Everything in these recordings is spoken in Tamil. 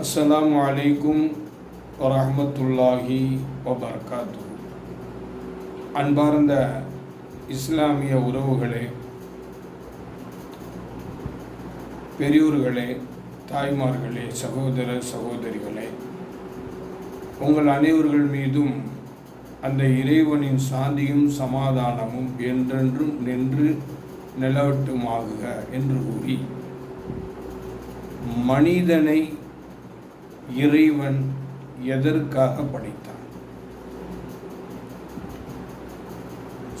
அஸ்லாம் வலைக்கும் வரமத்துல்லாஹி வபர்காத்து அன்பார்ந்த இஸ்லாமிய உறவுகளே பெரியோர்களே தாய்மார்களே சகோதர சகோதரிகளே உங்கள் அனைவர்கள் மீதும் அந்த இறைவனின் சாந்தியும் சமாதானமும் என்றென்றும் நின்று நிலவட்டுமாகுக என்று கூறி மனிதனை இறைவன் எதற்காக படைத்தான்?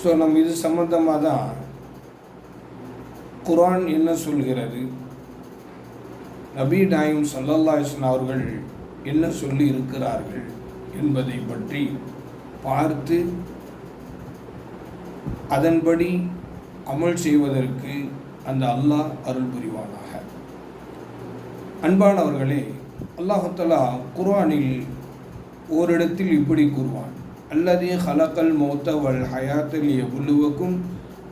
ஸோ நம்ம இது சம்பந்தமாக தான் குரான் என்ன சொல்கிறது? நபி நாயும் சல்லல்லாஹன் அவர்கள் என்ன சொல்லி இருக்கிறார்கள் என்பதை பற்றி பார்த்து அதன்படி அமல் செய்வதற்கு அந்த அல்லாஹ் அருள் புரிவானாக. அன்பானவர்களே அல்லாஹலா குர்ஆனில் ஓரிடத்தில் இப்படி கூறுவான். அல்லதே ஹலக்கல் மௌத்த வல் ஹயாத்தல் எவ்வளவுக்கும்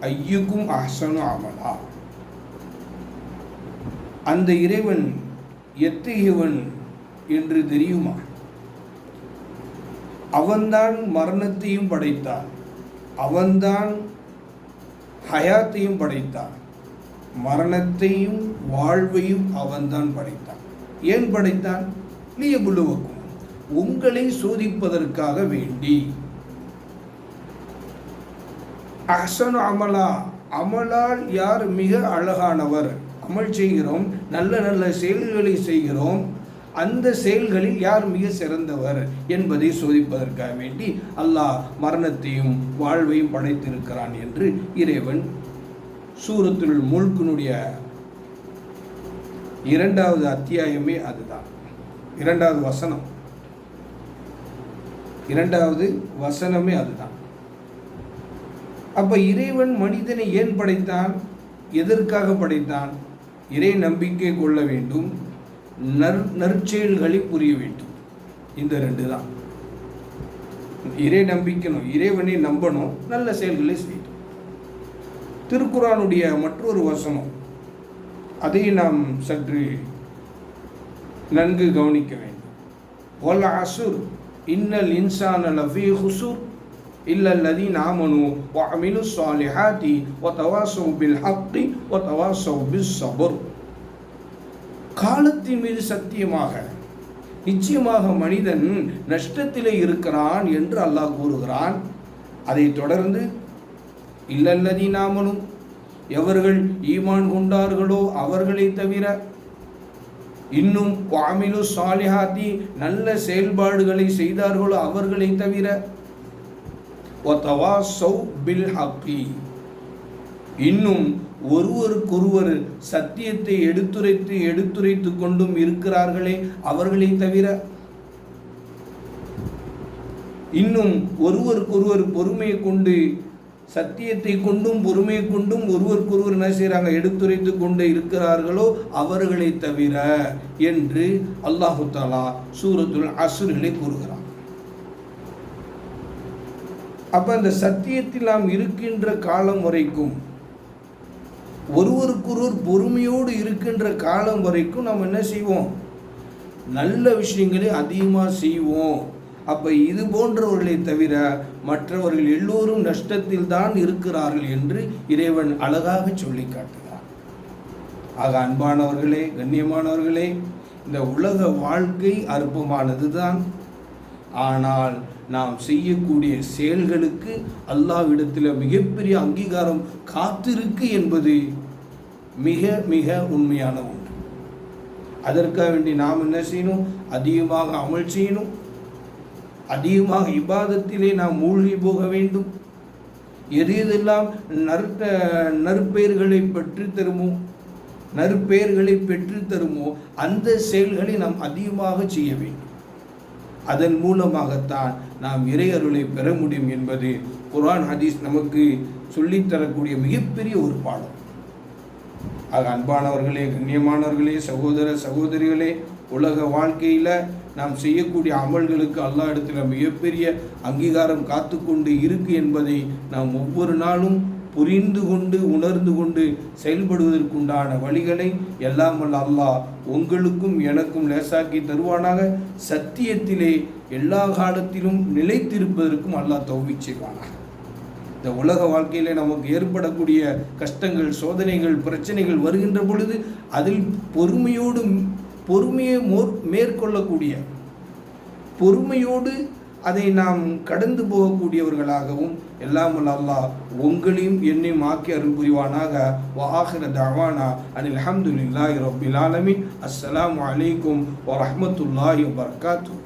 ஐயுக்கும் அஹ்சனு அமலா. அந்த இறைவன் எத்தகையவன் என்று தெரியுமா? அவன்தான் மரணத்தையும் படைத்தான். அவன்தான் ஹயாத்தையும் படைத்தான். மரணத்தையும் வாழ்வையும் அவன்தான் படைத்தான். ஏன் படைத்தான்? லியபுலுவக்கும் உங்களை சோதிப்பதற்காக வேண்டி. அசனு அமலா. அமலால் யார் மிக அழகானவர்? அமல் செய்கிறோம் நல்ல நல்ல செயல்களை செய்கிறோம். அந்த செயல்களில் யார் மிக சிறந்தவர் என்பதை சோதிப்பதற்காக வேண்டி அல்லாஹ் மரணத்தையும் வாழ்வையும் படைத்திருக்கிறான் என்று இறைவன் சூரத்துள் முழுக்கனுடைய இரண்டாவது அத்தியாயமே அதுதான். இரண்டாவது வசனம். இரண்டாவது வசனமே அதுதான். அப்ப இறைவன் மனிதனை ஏன் படைத்தான்? எதற்காக படைத்தான்? இறை நம்பிக்கை கொள்ள வேண்டும். நற் நற்செயல்களை புரிய வேண்டும். இந்த ரெண்டு தான். இறை நம்பிக்கணும் இறைவனை நம்பணும் நல்ல செயல்களை செய்யணும். திருக்குறானுடைய மற்றொரு வசனம் அதை நாம் சற்று நன்கு கவனிக்க வேண்டும் ஒல் அசுர் இன்னல் இன்சான லஃபி ஹுசூர் இல்ல الذين آمنوا وعملوا الصالحات وتواصوا بالحق وتواصوا بالصبر காலத்தின் மீது சத்தியமாக நிச்சயமாக மனிதன் நஷ்டத்திலே இருக்கிறான் என்று அல்லாஹ் கூறுகிறான் அதை தொடர்ந்து இல்லல்லதி நாமனும் எவர்கள் ஈமான் கொண்டார்களோ அவர்களை தவிர இன்னும் வாமிலு சாலிஹாத்தி நல்ல செயல்பாடுகளை செய்தார்களோ அவர்களை தவிர பில் ஹக்கி இன்னும் ஒருவருக்கொருவர் சத்தியத்தை எடுத்துரைத்து எடுத்துரைத்து கொண்டும் இருக்கிறார்களே அவர்களை தவிர இன்னும் ஒருவருக்கொருவர் பொறுமையை கொண்டு சத்தியத்தை கொண்டும் பொறுமையை கொண்டும் ஒருவருக்கொருவர் என்ன செய்கிறாங்க எடுத்துரைத்து கொண்டு இருக்கிறார்களோ அவர்களை தவிர என்று அல்லாஹு தாலா சூரத்துல் அசுர்களை கூறுகிறார் அப்ப அந்த சத்தியத்தில் நாம் இருக்கின்ற காலம் வரைக்கும் ஒருவருக்கொருவர் பொறுமையோடு இருக்கின்ற காலம் வரைக்கும் நாம் என்ன செய்வோம்? நல்ல விஷயங்களை அதிகமாக செய்வோம். அப்போ இது போன்றவர்களை தவிர மற்றவர்கள் எல்லோரும் நஷ்டத்தில் தான் இருக்கிறார்கள் என்று இறைவன் அழகாக சொல்லி காட்டுகிறார். ஆக அன்பானவர்களே கண்ணியமானவர்களே இந்த உலக வாழ்க்கை அற்பமானது தான் ஆனால் நாம் செய்யக்கூடிய செயல்களுக்கு அல்லாவிடத்தில் மிகப்பெரிய அங்கீகாரம் காத்திருக்கு என்பது மிக மிக உண்மையான ஒன்று. அதற்காக வேண்டி நாம் என்ன செய்யணும்? அதிகமாக அமல் செய்யணும். அதிகமாக இபாதத்திலே நாம் மூழ்கி போக வேண்டும். எது எதெல்லாம் நற்க நற்பெயர்களை பெற்று தருமோ நற்பெயர்களை பெற்று தருமோ அந்த செயல்களை நாம் அதிகமாக செய்ய வேண்டும். அதன் மூலமாகத்தான் நாம் இறையருளை பெற முடியும் என்பது குரான் ஹதீஸ் நமக்கு சொல்லித்தரக்கூடிய மிகப்பெரிய ஒரு பாடம். ஆக அன்பானவர்களே கண்ணியமானவர்களே சகோதர சகோதரிகளே உலக வாழ்க்கையில் நாம் செய்யக்கூடிய அமல்களுக்கு அல்லா இடத்துல மிகப்பெரிய அங்கீகாரம் காத்து கொண்டு இருக்கு என்பதை நாம் ஒவ்வொரு நாளும் புரிந்து கொண்டு உணர்ந்து கொண்டு செயல்படுவதற்குண்டான வழிகளை எல்லாம் வல்ல அல்லாஹ் உங்களுக்கும் எனக்கும் லேசாக்கி தருவானாக. சத்தியத்திலே எல்லா காலத்திலும் நிலைத்திருப்பதற்கும் அல்லாஹ் தௌபிக் இந்த உலக வாழ்க்கையிலே நமக்கு ஏற்படக்கூடிய கஷ்டங்கள் சோதனைகள் பிரச்சனைகள் வருகின்ற பொழுது அதில் பொறுமையோடு பொறுமையை மோர் மேற்கொள்ளக்கூடிய பொறுமையோடு அதை நாம் கடந்து போகக்கூடியவர்களாகவும் எல்லாம் அல்லா அல்லாஹ் உங்களையும் என்னையும் ஆக்கி அருள் புரிவானாக. வாஹிர தவானா அனில் அஹமதுல்லாஹி ரபில் ஆலமின். அஸ்லாம் அலைக்கும் வரமத்துல்லாஹி வபரகாத்துஹு